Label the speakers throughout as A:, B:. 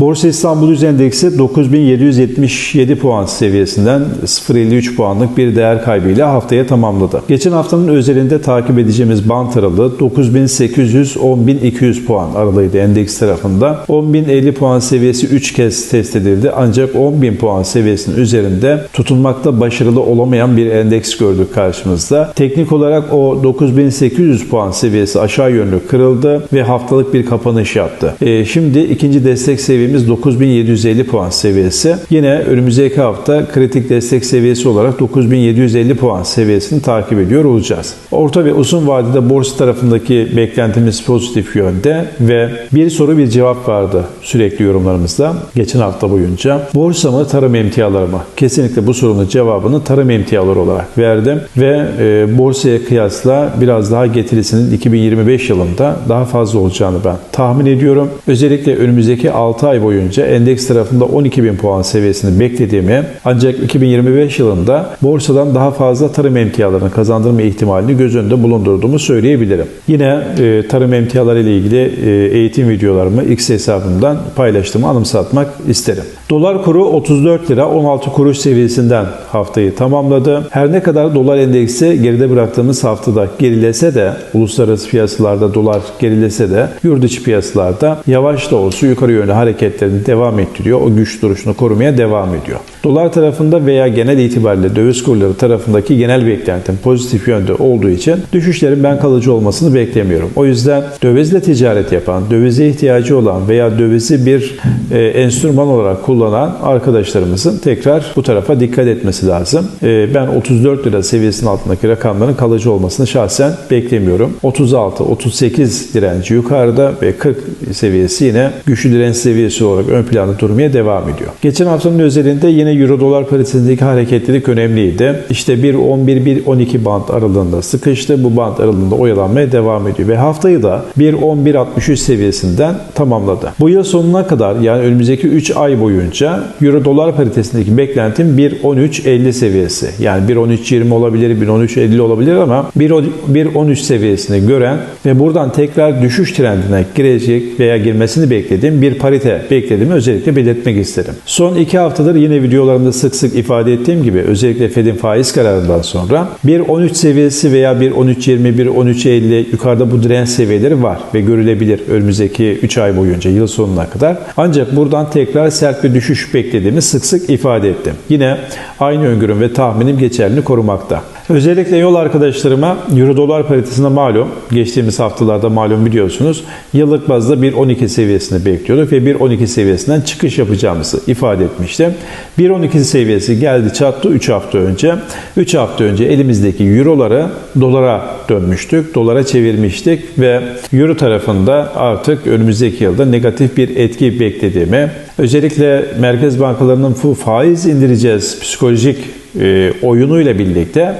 A: Borsa İstanbul Yüz Endeksi 9777 puan seviyesinden 0.53 puanlık bir değer kaybıyla haftaya tamamladı. Geçen haftanın özelinde takip edeceğimiz bant aralığı 9800-10200 puan aralığıydı endeks tarafında. 10.050 puan seviyesi 3 kez test edildi ancak 10.000 puan seviyesinin üzerinde tutunmakta başarılı olamayan bir endeks gördük karşımızda. Teknik olarak o 9800 puan seviyesi aşağı yönlü kırıldı ve haftalık bir kapanış yaptı. E, şimdi ikinci destek seviyemiz 9750 puan seviyesi. Yine önümüzdeki hafta kritik destek seviyesi olarak 9750 puan seviyesini takip ediyor olacağız. Orta ve uzun vadede borsa tarafındaki beklentimiz pozitif yönde ve bir soru bir cevap vardı sürekli yorumlarımızda geçen hafta boyunca. Borsa mı tarım emtiaları mı? Kesinlikle bu sorunun cevabını tarım emtiaları olarak verdim ve e, borsaya kıyasla biraz daha getirisinin 2025 yılında daha fazla olacağını ben tahmin ediyorum. Özellikle önümüzdeki 6 ay boyunca endeks tarafında 12.000 puan seviyesini beklediğimi ancak 2025 yılında borsadan daha fazla tarım emtialarını kazandırma ihtimalini göz önünde bulundurduğumu söyleyebilirim. Yine e, tarım emtiaları ile ilgili e, eğitim videolarımı X hesabımdan paylaştığımı anımsatmak isterim. Dolar kuru 34 lira 16 kuruş seviyesinden haftayı tamamladı. Her ne kadar dolar endeksi geride bıraktığımız haftada gerilese de uluslararası piyasalarda dolar gerilese de yurt içi piyasalarda yavaş da olsa yukarı yönlü hareketlerini devam ettiriyor. O güç duruşunu korumaya devam ediyor. Dolar tarafında veya genel itibariyle döviz kurları tarafındaki genel beklentim pozitif yönde olduğu için düşüşlerin ben kalıcı olmasını beklemiyorum. O yüzden dövizle ticaret yapan, dövize ihtiyacı olan veya dövizi bir e, enstrüman olarak kullanan arkadaşlarımızın tekrar bu tarafa dikkat etmesi lazım. E, ben 34 lira seviyesinin altındaki rakamların kalıcı olmasını şahsen beklemiyorum. 36-38 direnci yukarıda ve 40 seviyesi yine güçlü direnç seviyesi olarak ön planda durmaya devam ediyor. Geçen haftanın özelinde yine Euro dolar paritesindeki hareketlilik önemliydi. İşte 1.11-1.12 band aralığında sıkıştı. Bu band aralığında oyalanmaya devam ediyor ve haftayı da 1.11-63 seviyesinden tamamladı. Bu yıl sonuna kadar yani önümüzdeki 3 ay boyunca Euro dolar paritesindeki beklentim 1.13.50 seviyesi. Yani 1.13.20 olabilir, 1.13.50 olabilir ama 1.13 seviyesini gören ve buradan tekrar düşüş trendine girecek veya girmesini beklediğim bir parite beklediğimi özellikle belirtmek isterim. Son 2 haftadır yine videolarımda sık sık ifade ettiğim gibi özellikle Fed'in faiz kararından sonra 1.13 seviyesi veya 1.13.20, 1.13.50 yukarıda bu direnç seviyeleri var ve görülebilir önümüzdeki 3 ay boyunca yıl sonuna kadar. Ancak buradan tekrar sert bir düşüş beklediğimi sık sık ifade ettim. Yine aynı öngörüm ve tahminim geçerli korumakta. Özellikle yol arkadaşlarıma Euro dolar paritesinde malum geçtiğimiz haftalarda malum biliyorsunuz yıllık bazda 1.12 seviyesini bekliyorduk ve 1.12 seviyesinden çıkış yapacağımızı ifade etmiştim. 1.12 seviyesi geldi çattı 3 hafta önce. 3 hafta önce elimizdeki euroları dolara dönmüştük. Dolara çevirmiştik ve euro tarafında artık önümüzdeki yılda negatif bir etki beklediğimi özellikle merkez bankalarının bu faiz indireceğiz psikolojik e, oyunuyla birlikte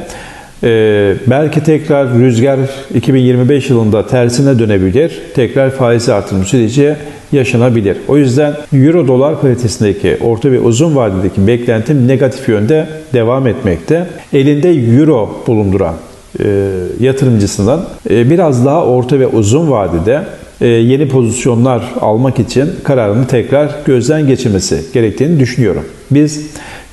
A: e, belki tekrar rüzgar 2025 yılında tersine dönebilir. Tekrar faiz artırım süreci yaşanabilir. O yüzden Euro dolar paritesindeki orta ve uzun vadedeki beklentim negatif yönde devam etmekte. Elinde Euro bulunduran e, yatırımcısından e, biraz daha orta ve uzun vadede e, yeni pozisyonlar almak için kararını tekrar gözden geçirmesi gerektiğini düşünüyorum. Biz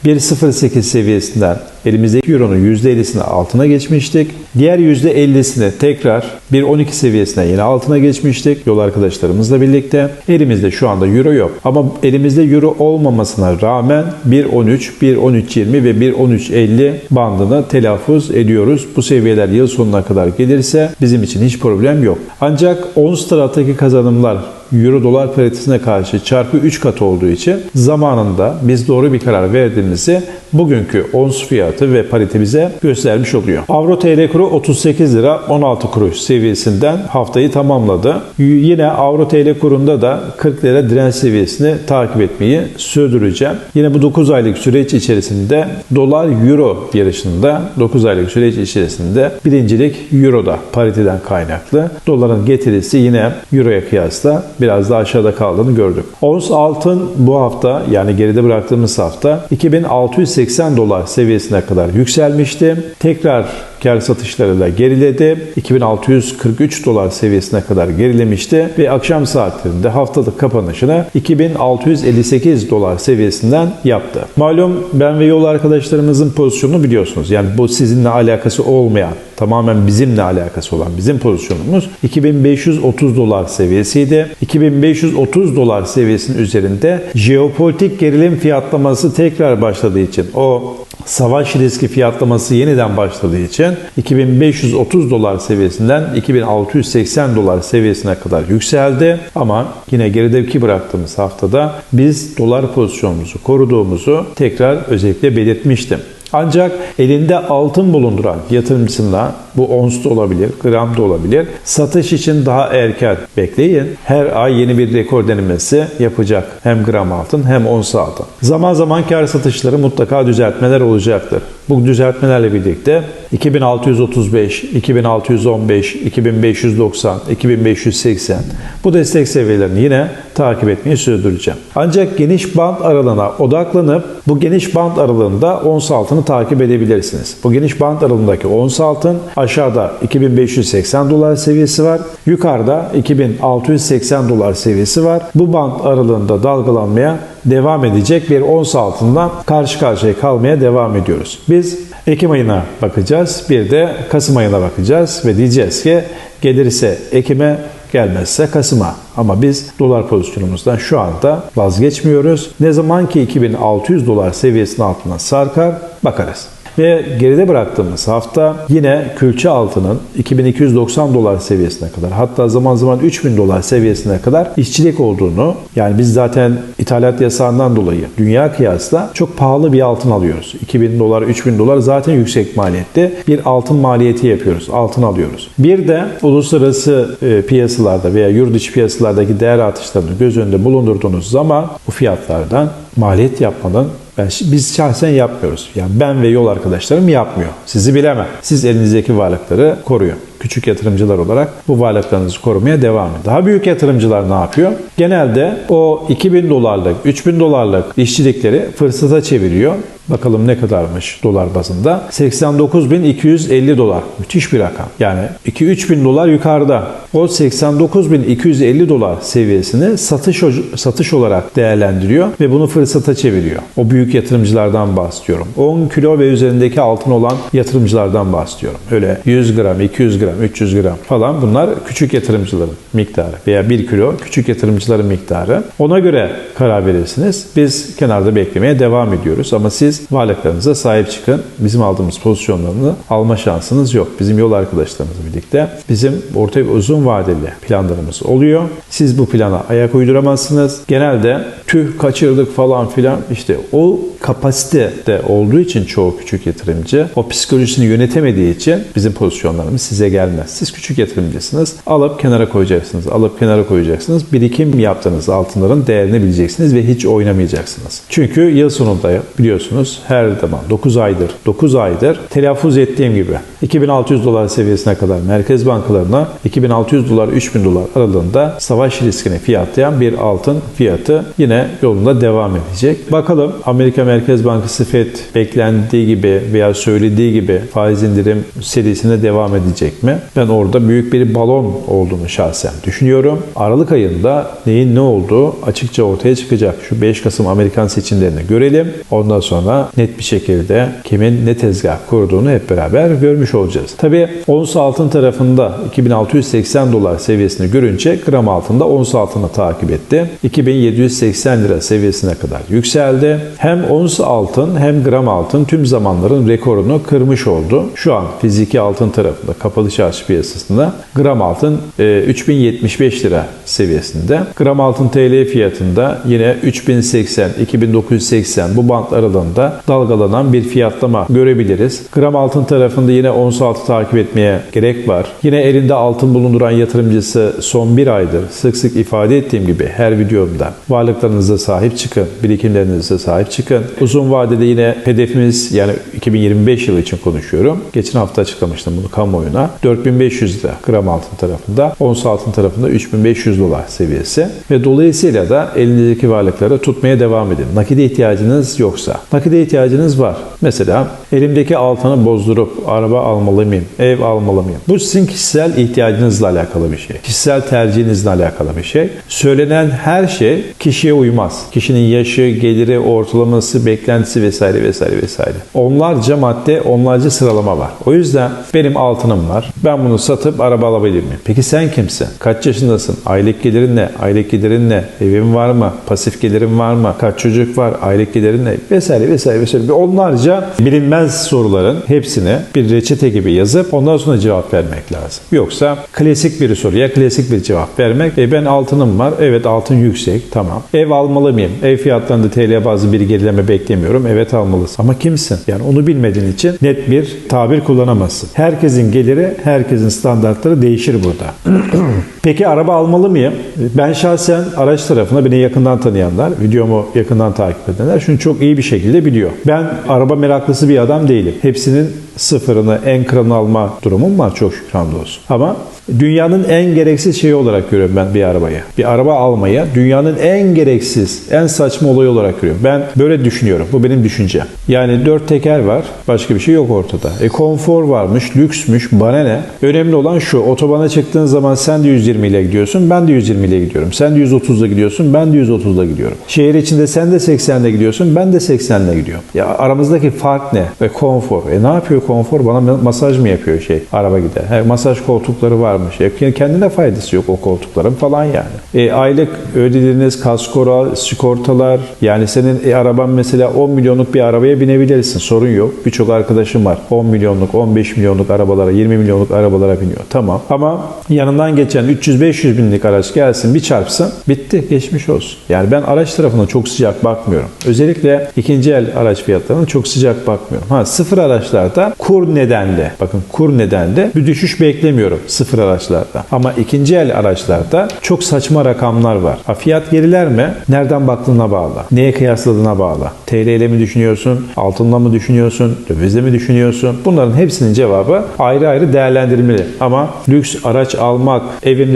A: 1.08 seviyesinden elimizdeki euronun %50'sini altına geçmiştik. Diğer %50'sini tekrar 1.12 seviyesine yine altına geçmiştik yol arkadaşlarımızla birlikte. Elimizde şu anda euro yok. Ama elimizde euro olmamasına rağmen 1.13, 1.13.20 ve 1.13.50 bandını telaffuz ediyoruz. Bu seviyeler yıl sonuna kadar gelirse bizim için hiç problem yok. Ancak ons taraftaki kazanımlar Euro dolar paritesine karşı çarpı 3 kat olduğu için zamanında biz doğru bir karar verdiğimizi bugünkü ons fiyatı ve parite bize göstermiş oluyor. Avro TL kuru 38 lira 16 kuruş seviyesinden haftayı tamamladı. Yine Avro TL kurunda da 40 lira direnç seviyesini takip etmeyi sürdüreceğim. Yine bu 9 aylık süreç içerisinde dolar euro yarışında 9 aylık süreç içerisinde birincilik euroda pariteden kaynaklı. Doların getirisi yine euroya kıyasla biraz daha aşağıda kaldığını gördük. Ons altın bu hafta yani geride bıraktığımız hafta 2680 dolar seviyesine kadar yükselmişti. Tekrar kar satışlarıyla geriledi. 2643 dolar seviyesine kadar gerilemişti ve akşam saatlerinde haftalık kapanışını 2658 dolar seviyesinden yaptı. Malum ben ve yol arkadaşlarımızın pozisyonunu biliyorsunuz. Yani bu sizinle alakası olmayan, tamamen bizimle alakası olan bizim pozisyonumuz 2530 dolar seviyesiydi. 2530 dolar seviyesinin üzerinde jeopolitik gerilim fiyatlaması tekrar başladığı için o savaş riski fiyatlaması yeniden başladığı için 2530 dolar seviyesinden 2680 dolar seviyesine kadar yükseldi. Ama yine gerideki bıraktığımız haftada biz dolar pozisyonumuzu koruduğumuzu tekrar özellikle belirtmiştim. Ancak elinde altın bulunduran yatırımcısına bu ons da olabilir, gram da olabilir. Satış için daha erken bekleyin. Her ay yeni bir rekor denemesi yapacak. Hem gram altın hem ons altın. Zaman zaman kar satışları mutlaka düzeltmeler olacaktır. Bu düzeltmelerle birlikte 2635, 2615, 2590, 2580 bu destek seviyelerini yine takip etmeyi sürdüreceğim. Ancak geniş band aralığına odaklanıp bu geniş band aralığında ons altını takip edebilirsiniz. Bu geniş band aralığındaki ons altın aşağıda 2580 dolar seviyesi var. Yukarıda 2680 dolar seviyesi var. Bu band aralığında dalgalanmaya devam edecek bir ons altından karşı karşıya kalmaya devam ediyoruz. Biz Ekim ayına bakacağız. Bir de Kasım ayına bakacağız ve diyeceğiz ki gelirse Ekim'e gelmezse Kasım'a. Ama biz dolar pozisyonumuzdan şu anda vazgeçmiyoruz. Ne zaman ki 2600 dolar seviyesinin altına sarkar bakarız. Ve geride bıraktığımız hafta yine külçe altının 2290 dolar seviyesine kadar hatta zaman zaman 3000 dolar seviyesine kadar işçilik olduğunu yani biz zaten ithalat yasağından dolayı dünya kıyasla çok pahalı bir altın alıyoruz. 2000 dolar 3000 dolar zaten yüksek maliyetli bir altın maliyeti yapıyoruz. Altın alıyoruz. Bir de uluslararası e, piyasalarda veya yurt içi piyasalardaki değer artışlarını göz önünde bulundurduğunuz zaman bu fiyatlardan maliyet yapmadan ben, biz şahsen yapmıyoruz. Yani ben ve yol arkadaşlarım yapmıyor. Sizi bilemem. Siz elinizdeki varlıkları koruyun. Küçük yatırımcılar olarak bu varlıklarınızı korumaya devam edin. Daha büyük yatırımcılar ne yapıyor? Genelde o 2000 dolarlık, 3000 dolarlık işçilikleri fırsata çeviriyor. Bakalım ne kadarmış dolar bazında? 89.250 dolar. Müthiş bir rakam. Yani 2-3 bin dolar yukarıda. O 89.250 dolar seviyesini satış satış olarak değerlendiriyor ve bunu fırsata çeviriyor. O büyük yatırımcılardan bahsediyorum. 10 kilo ve üzerindeki altın olan yatırımcılardan bahsediyorum. Öyle 100 gram, 200 gram, 300 gram falan bunlar küçük yatırımcıların miktarı veya 1 kilo küçük yatırımcıların miktarı. Ona göre karar verirsiniz. Biz kenarda beklemeye devam ediyoruz ama siz varlıklarınıza sahip çıkın. Bizim aldığımız pozisyonlarını alma şansınız yok. Bizim yol arkadaşlarımızla birlikte bizim orta ve uzun vadeli planlarımız oluyor. Siz bu plana ayak uyduramazsınız. Genelde tüh kaçırdık falan filan işte o kapasite de olduğu için çoğu küçük yatırımcı o psikolojisini yönetemediği için bizim pozisyonlarımız size gelmez. Siz küçük yatırımcısınız. Alıp kenara koyacaksınız. Alıp kenara koyacaksınız. Birikim yaptığınız altınların değerini bileceksiniz ve hiç oynamayacaksınız. Çünkü yıl sonunda biliyorsunuz her zaman 9 aydır 9 aydır telaffuz ettiğim gibi 2600 dolar seviyesine kadar merkez bankalarına 2600 dolar 3000 dolar aralığında savaş riskini fiyatlayan bir altın fiyatı yine yolunda devam edecek. Bakalım Amerika Merkez Bankası FED beklendiği gibi veya söylediği gibi faiz indirim serisine devam edecek mi? Ben orada büyük bir balon olduğunu şahsen düşünüyorum. Aralık ayında neyin ne olduğu açıkça ortaya çıkacak. Şu 5 Kasım Amerikan seçimlerini görelim. Ondan sonra net bir şekilde kimin ne tezgah kurduğunu hep beraber görmüş olacağız. Tabi ons altın tarafında 2680 dolar seviyesini görünce gram altında ons altını takip etti. 2780 lira seviyesine kadar yükseldi. Hem ons altın hem gram altın tüm zamanların rekorunu kırmış oldu. Şu an fiziki altın tarafında kapalı çarşı piyasasında gram altın 3075 lira seviyesinde. Gram altın TL fiyatında yine 3080, 2980 bu band aralığında dalgalanan bir fiyatlama görebiliriz. Gram altın tarafında yine ons altı takip etmeye gerek var. Yine elinde altın bulunduran yatırımcısı son bir aydır sık sık ifade ettiğim gibi her videomda varlıklarını yatırımlarınıza sahip çıkın. Birikimlerinize sahip çıkın. Uzun vadede yine hedefimiz yani 2025 yılı için konuşuyorum. Geçen hafta açıklamıştım bunu kamuoyuna. 4500 lira gram altın tarafında, ons altın tarafında 3500 dolar seviyesi. Ve dolayısıyla da elinizdeki varlıkları tutmaya devam edin. Nakide ihtiyacınız yoksa. Nakide ihtiyacınız var. Mesela elimdeki altını bozdurup araba almalı mıyım, ev almalı mıyım? Bu sizin kişisel ihtiyacınızla alakalı bir şey. Kişisel tercihinizle alakalı bir şey. Söylenen her şey kişiye uymaz. Kişinin yaşı, geliri, ortalaması, beklentisi vesaire vesaire vesaire. Onlarca madde, onlarca sıralama var. O yüzden benim altınım var. Ben bunu satıp araba alabilir miyim? Peki sen kimsin? Kaç yaşındasın? Aylık gelirin ne? Aylık giderin ne? Evin var mı? Pasif gelirin var mı? Kaç çocuk var? Aylık giderin ne? Vesaire vesaire vesaire. Onlarca bilinmez soruların hepsini bir reçete gibi yazıp ondan sonra cevap vermek lazım. Yoksa klasik bir soruya klasik bir cevap vermek. E ben altınım var. Evet altın yüksek. Tamam. Ev almalı mıyım? Ev fiyatlarında TL bazı bir gerileme beklemiyorum. Evet almalısın. Ama kimsin? Yani onu bilmediğin için net bir tabir kullanamazsın. Herkesin geliri, herkesin standartları değişir burada. Peki araba almalı mıyım? Ben şahsen araç tarafına beni yakından tanıyanlar, videomu yakından takip edenler şunu çok iyi bir şekilde biliyor. Ben araba meraklısı bir adam değilim. Hepsinin sıfırını, en kralını alma durumum var çok şükür hamdolsun. Ama dünyanın en gereksiz şeyi olarak görüyorum ben bir arabayı. Bir araba almaya dünyanın en gereksiz, en saçma olayı olarak görüyorum. Ben böyle düşünüyorum. Bu benim düşüncem. Yani dört teker var. Başka bir şey yok ortada. E konfor varmış, lüksmüş, bana ne? Önemli olan şu. Otobana çıktığın zaman sen de 120 ile gidiyorsun. Ben de 120 ile gidiyorum. Sen de 130 ile gidiyorsun. Ben de 130 ile gidiyorum. Şehir içinde sen de 80 ile gidiyorsun. Ben de 80 ile gidiyorum. Ya aramızdaki fark ne? Ve konfor. E ne yapıyor konfor? Bana masaj mı yapıyor şey? Araba gider. He, masaj koltukları varmış. E, kendine faydası yok o koltukların falan yani. E, aylık ödediğiniz kaskora, sigortalar yani senin e, araban mesela 10 milyonluk bir arabaya binebilirsin. Sorun yok. Birçok arkadaşım var. 10 milyonluk, 15 milyonluk arabalara, 20 milyonluk arabalara biniyor. Tamam. Ama yanından geçen 300-500 binlik araç gelsin bir çarpsın. Bitti. Geçmiş olsun. Yani ben araç tarafına çok sıcak bakmıyorum. Özellikle ikinci el araç fiyatlarına çok sıcak bakmıyorum. Ha sıfır araçlarda kur nedenle bakın kur nedenle bir düşüş beklemiyorum sıfır araçlarda. Ama ikinci el araçlarda çok saçma rakamlar var. Ha, fiyat geriler mi? Nereden baktığına bağlı. Neye kıyasladığına bağlı. TL ile mi düşünüyorsun? Altınla mı düşünüyorsun? Dövizle mi düşünüyorsun? Bunların hepsinin cevabı ayrı ayrı değerlendirilmeli. Ama lüks araç almak,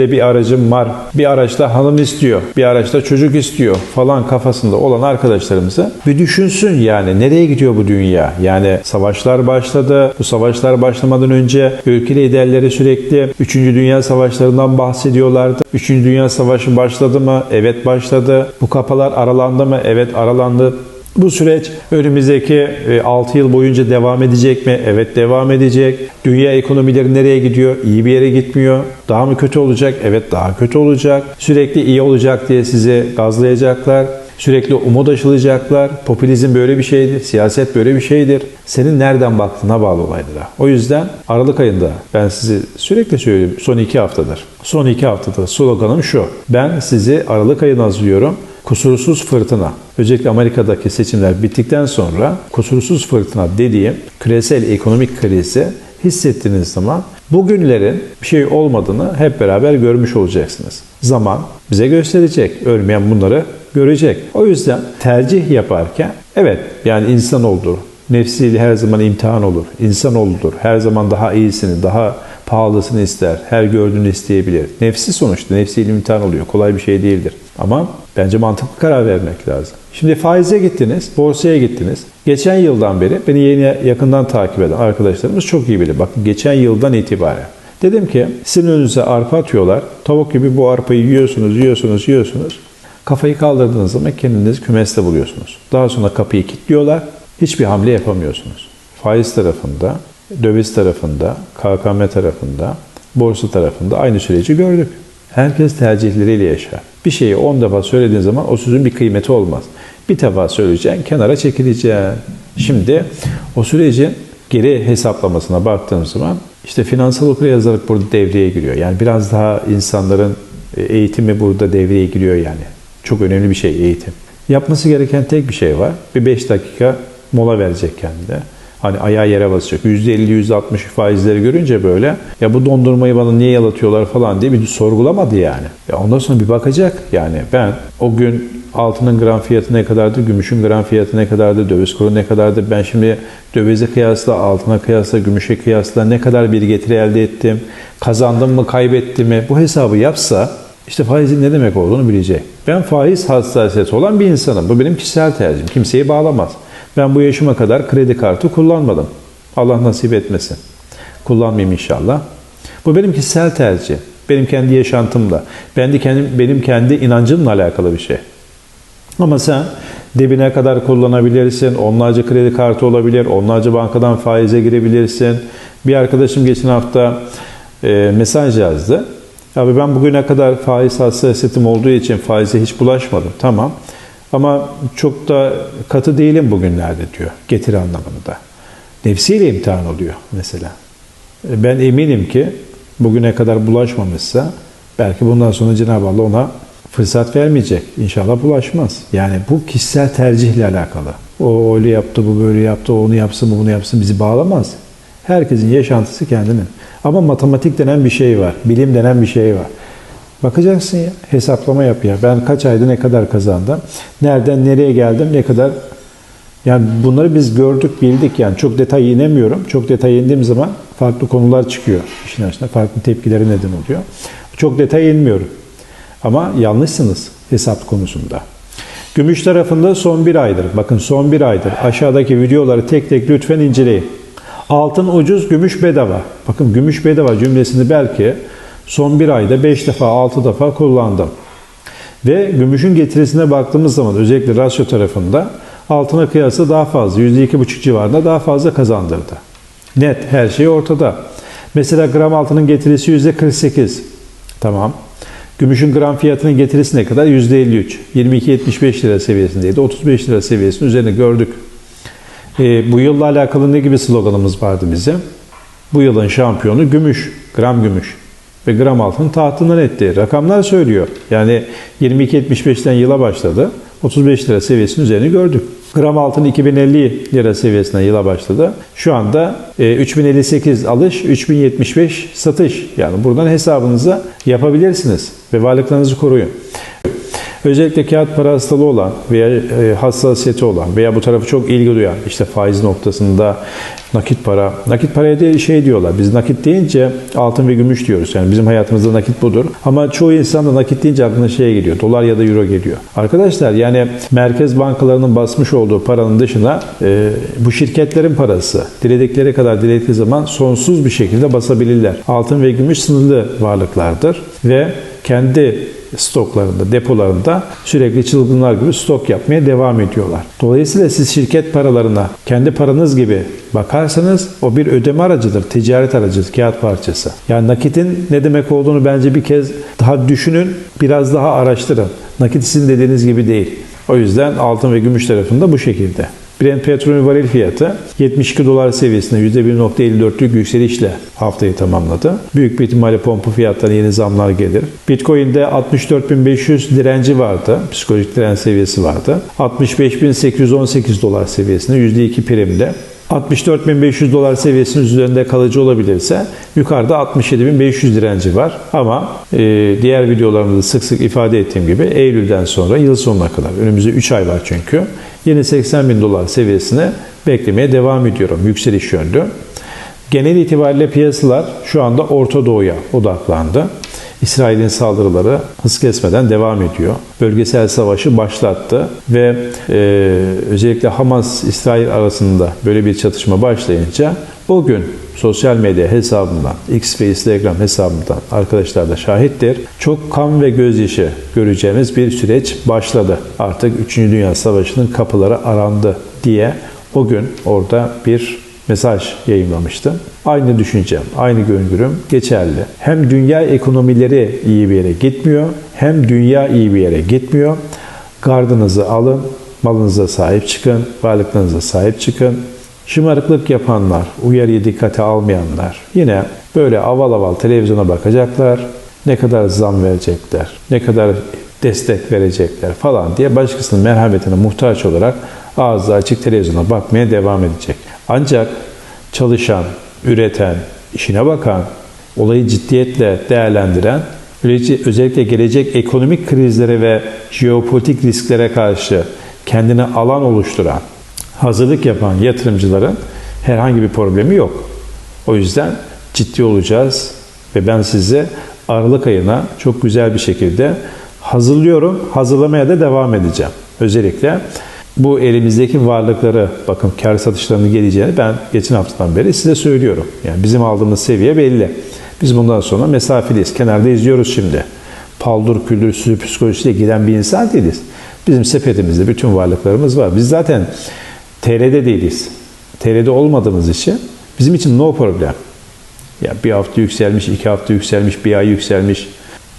A: evimde bir aracım var, bir araçta hanım istiyor, bir araçta çocuk istiyor falan kafasında olan arkadaşlarımızı bir düşünsün yani nereye gidiyor bu dünya? Yani savaşlar başladı. Bu savaşlar başlamadan önce ülke liderleri sürekli 3. Dünya Savaşlarından bahsediyorlardı. 3. Dünya Savaşı başladı mı? Evet başladı. Bu kapılar aralandı mı? Evet aralandı. Bu süreç önümüzdeki 6 yıl boyunca devam edecek mi? Evet devam edecek. Dünya ekonomileri nereye gidiyor? İyi bir yere gitmiyor. Daha mı kötü olacak? Evet daha kötü olacak. Sürekli iyi olacak diye sizi gazlayacaklar. Sürekli umut aşılayacaklar. Popülizm böyle bir şeydir. Siyaset böyle bir şeydir. Senin nereden baktığına bağlı olaylara. O yüzden Aralık ayında ben sizi sürekli söylüyorum. Son iki haftadır. Son iki haftada sloganım şu. Ben sizi Aralık ayına hazırlıyorum. Kusursuz fırtına. Özellikle Amerika'daki seçimler bittikten sonra kusursuz fırtına dediğim küresel ekonomik krizi hissettiğiniz zaman bugünlerin bir şey olmadığını hep beraber görmüş olacaksınız. Zaman bize gösterecek. Ölmeyen bunları görecek. O yüzden tercih yaparken evet yani insan olur. Nefsiyle her zaman imtihan olur. İnsan olur. Her zaman daha iyisini, daha pahalısını ister. Her gördüğünü isteyebilir. Nefsi sonuçta. Nefsiyle imtihan oluyor. Kolay bir şey değildir. Ama bence mantıklı karar vermek lazım. Şimdi faize gittiniz, borsaya gittiniz. Geçen yıldan beri beni yeni yakından takip eden arkadaşlarımız çok iyi bilir. Bakın geçen yıldan itibaren. Dedim ki sizin önünüze arpa atıyorlar. Tavuk gibi bu arpayı yiyorsunuz, yiyorsunuz, yiyorsunuz. Kafayı kaldırdığınız zaman kendinizi kümeste buluyorsunuz. Daha sonra kapıyı kilitliyorlar. Hiçbir hamle yapamıyorsunuz. Faiz tarafında, döviz tarafında, KKM tarafında, borsa tarafında aynı süreci gördük. Herkes tercihleriyle yaşar. Bir şeyi 10 defa söylediğin zaman o sözün bir kıymeti olmaz. Bir defa söyleyeceksin, kenara çekileceksin. Şimdi o sürecin geri hesaplamasına baktığım zaman işte finansal okuryazarlık burada devreye giriyor. Yani biraz daha insanların eğitimi burada devreye giriyor yani. Çok önemli bir şey eğitim. Yapması gereken tek bir şey var. Bir 5 dakika mola verecek kendine. Hani ayağı yere basacak. %50, %60 faizleri görünce böyle ya bu dondurmayı bana niye yalatıyorlar falan diye bir sorgulamadı yani. Ya ondan sonra bir bakacak yani ben o gün altının gram fiyatı ne kadardı, gümüşün gram fiyatı ne kadardı, döviz kuru ne kadardı, ben şimdi dövize kıyasla, altına kıyasla, gümüşe kıyasla ne kadar bir getiri elde ettim, kazandım mı, kaybettim mi bu hesabı yapsa işte faizin ne demek olduğunu bilecek. Ben faiz hassasiyeti olan bir insanım. Bu benim kişisel tercihim. Kimseyi bağlamaz. Ben bu yaşıma kadar kredi kartı kullanmadım. Allah nasip etmesin. Kullanmayayım inşallah. Bu benim kişisel tercih. Benim kendi yaşantımla. Ben kendim, benim kendi inancımla alakalı bir şey. Ama sen dibine kadar kullanabilirsin. Onlarca kredi kartı olabilir. Onlarca bankadan faize girebilirsin. Bir arkadaşım geçen hafta e, mesaj yazdı. Abi ben bugüne kadar faiz hassasiyetim olduğu için faize hiç bulaşmadım. Tamam. Ama çok da katı değilim bugünlerde diyor. Getiri anlamında. Nefsiyle imtihan oluyor mesela. E, Ben eminim ki bugüne kadar bulaşmamışsa belki bundan sonra Cenab-ı Allah ona fırsat vermeyecek. İnşallah bulaşmaz. Yani bu kişisel tercihle alakalı. O öyle yaptı, bu böyle yaptı, onu yapsın, bu bunu yapsın bizi bağlamaz. Herkesin yaşantısı kendinin. Ama matematik denen bir şey var. Bilim denen bir şey var. Bakacaksın ya, hesaplama yap ya. Ben kaç ayda ne kadar kazandım? Nereden nereye geldim? Ne kadar? Yani bunları biz gördük, bildik yani. Çok detay inemiyorum. Çok detay indiğim zaman farklı konular çıkıyor işin içinde. Farklı tepkileri neden oluyor. Çok detay inmiyorum. Ama yanlışsınız hesap konusunda. Gümüş tarafında son bir aydır. Bakın son bir aydır. Aşağıdaki videoları tek tek lütfen inceleyin. Altın ucuz, gümüş bedava. Bakın gümüş bedava cümlesini belki son bir ayda 5 defa, 6 defa kullandım. Ve gümüşün getirisine baktığımız zaman özellikle rasyo tarafında altına kıyasla daha fazla, %2,5 civarında daha fazla kazandırdı. Net, her şey ortada. Mesela gram altının getirisi %48. Tamam. Gümüşün gram fiyatının getirisi ne kadar? %53. 22.75 lira seviyesindeydi. 35 lira seviyesinin üzerine gördük. Ee, bu yılla alakalı ne gibi sloganımız vardı bize? Bu yılın şampiyonu gümüş, gram gümüş ve gram altın tahtından etti. Rakamlar söylüyor. Yani 22.75'ten yıla başladı. 35 lira seviyesinin üzerini gördük. Gram altın 2050 lira seviyesine yıla başladı. Şu anda e, 3058 alış, 3075 satış. Yani buradan hesabınızı yapabilirsiniz ve varlıklarınızı koruyun. Özellikle kağıt para hastalığı olan veya e, hassasiyeti olan veya bu tarafı çok ilgi duyan işte faiz noktasında nakit para, nakit paraya değil şey diyorlar. Biz nakit deyince altın ve gümüş diyoruz. Yani bizim hayatımızda nakit budur. Ama çoğu insan da nakit deyince aklına şey geliyor. Dolar ya da euro geliyor. Arkadaşlar yani merkez bankalarının basmış olduğu paranın dışına e, bu şirketlerin parası diledikleri kadar diledikleri zaman sonsuz bir şekilde basabilirler. Altın ve gümüş sınırlı varlıklardır ve kendi stoklarında, depolarında sürekli çılgınlar gibi stok yapmaya devam ediyorlar. Dolayısıyla siz şirket paralarına kendi paranız gibi bakarsanız o bir ödeme aracıdır, ticaret aracıdır, kağıt parçası. Yani nakitin ne demek olduğunu bence bir kez daha düşünün, biraz daha araştırın. Nakit sizin dediğiniz gibi değil. O yüzden altın ve gümüş tarafında bu şekilde. Brent petrolün varil fiyatı 72 dolar seviyesinde %1.54'lük yükselişle haftayı tamamladı. Büyük bir ihtimalle pompa fiyatlarına yeni zamlar gelir. Bitcoin'de 64.500 direnci vardı. Psikolojik direnç seviyesi vardı. 65.818 dolar seviyesinde %2 primle 64.500 dolar seviyesinin üzerinde kalıcı olabilirse yukarıda 67.500 direnci var. Ama e, diğer videolarımda sık sık ifade ettiğim gibi Eylül'den sonra yıl sonuna kadar önümüzde 3 ay var çünkü yeni 80.000 dolar seviyesine beklemeye devam ediyorum yükseliş yönlü. Genel itibariyle piyasalar şu anda Orta Doğu'ya odaklandı. İsrail'in saldırıları hız kesmeden devam ediyor. Bölgesel savaşı başlattı ve e, özellikle Hamas-İsrail arasında böyle bir çatışma başlayınca o gün sosyal medya hesabımdan, X ve Instagram hesabımdan arkadaşlar da şahittir. Çok kan ve gözyaşı göreceğimiz bir süreç başladı. Artık 3. Dünya Savaşı'nın kapıları arandı diye o gün orada bir mesaj yayınlamıştım. Aynı düşüncem, aynı öngörüm geçerli. Hem dünya ekonomileri iyi bir yere gitmiyor, hem dünya iyi bir yere gitmiyor. Gardınızı alın, malınıza sahip çıkın, varlıklarınıza sahip çıkın. Şımarıklık yapanlar, uyarıyı dikkate almayanlar yine böyle aval aval televizyona bakacaklar. Ne kadar zam verecekler, ne kadar destek verecekler falan diye başkasının merhametine muhtaç olarak ağzı açık televizyona bakmaya devam edecek. Ancak çalışan, üreten, işine bakan, olayı ciddiyetle değerlendiren, özellikle gelecek ekonomik krizlere ve jeopolitik risklere karşı kendine alan oluşturan, hazırlık yapan yatırımcıların herhangi bir problemi yok. O yüzden ciddi olacağız ve ben size Aralık ayına çok güzel bir şekilde hazırlıyorum. Hazırlamaya da devam edeceğim. Özellikle bu elimizdeki varlıkları bakın kar satışlarının geleceğini ben geçen haftadan beri size söylüyorum. Yani bizim aldığımız seviye belli. Biz bundan sonra mesafeliyiz. Kenarda izliyoruz şimdi. Paldur küldür sürü psikolojisiyle giden bir insan değiliz. Bizim sepetimizde bütün varlıklarımız var. Biz zaten TR'de değiliz. TR'de olmadığımız için bizim için no problem. Ya bir hafta yükselmiş, iki hafta yükselmiş, bir ay yükselmiş.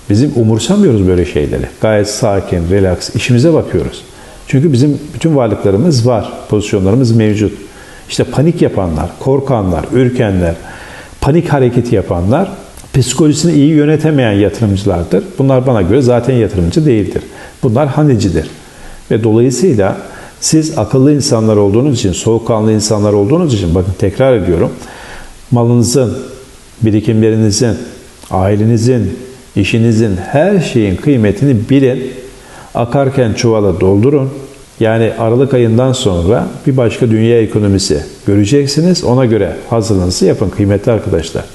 A: Bizim umursamıyoruz böyle şeyleri. Gayet sakin, relax, işimize bakıyoruz. Çünkü bizim bütün varlıklarımız var, pozisyonlarımız mevcut. İşte panik yapanlar, korkanlar, ürkenler, panik hareketi yapanlar psikolojisini iyi yönetemeyen yatırımcılardır. Bunlar bana göre zaten yatırımcı değildir. Bunlar hanecidir. Ve dolayısıyla siz akıllı insanlar olduğunuz için, soğukkanlı insanlar olduğunuz için, bakın tekrar ediyorum, malınızın, birikimlerinizin, ailenizin, işinizin, her şeyin kıymetini bilin. Akarken çuvala doldurun. Yani Aralık ayından sonra bir başka dünya ekonomisi göreceksiniz. Ona göre hazırlığınızı yapın kıymetli arkadaşlar.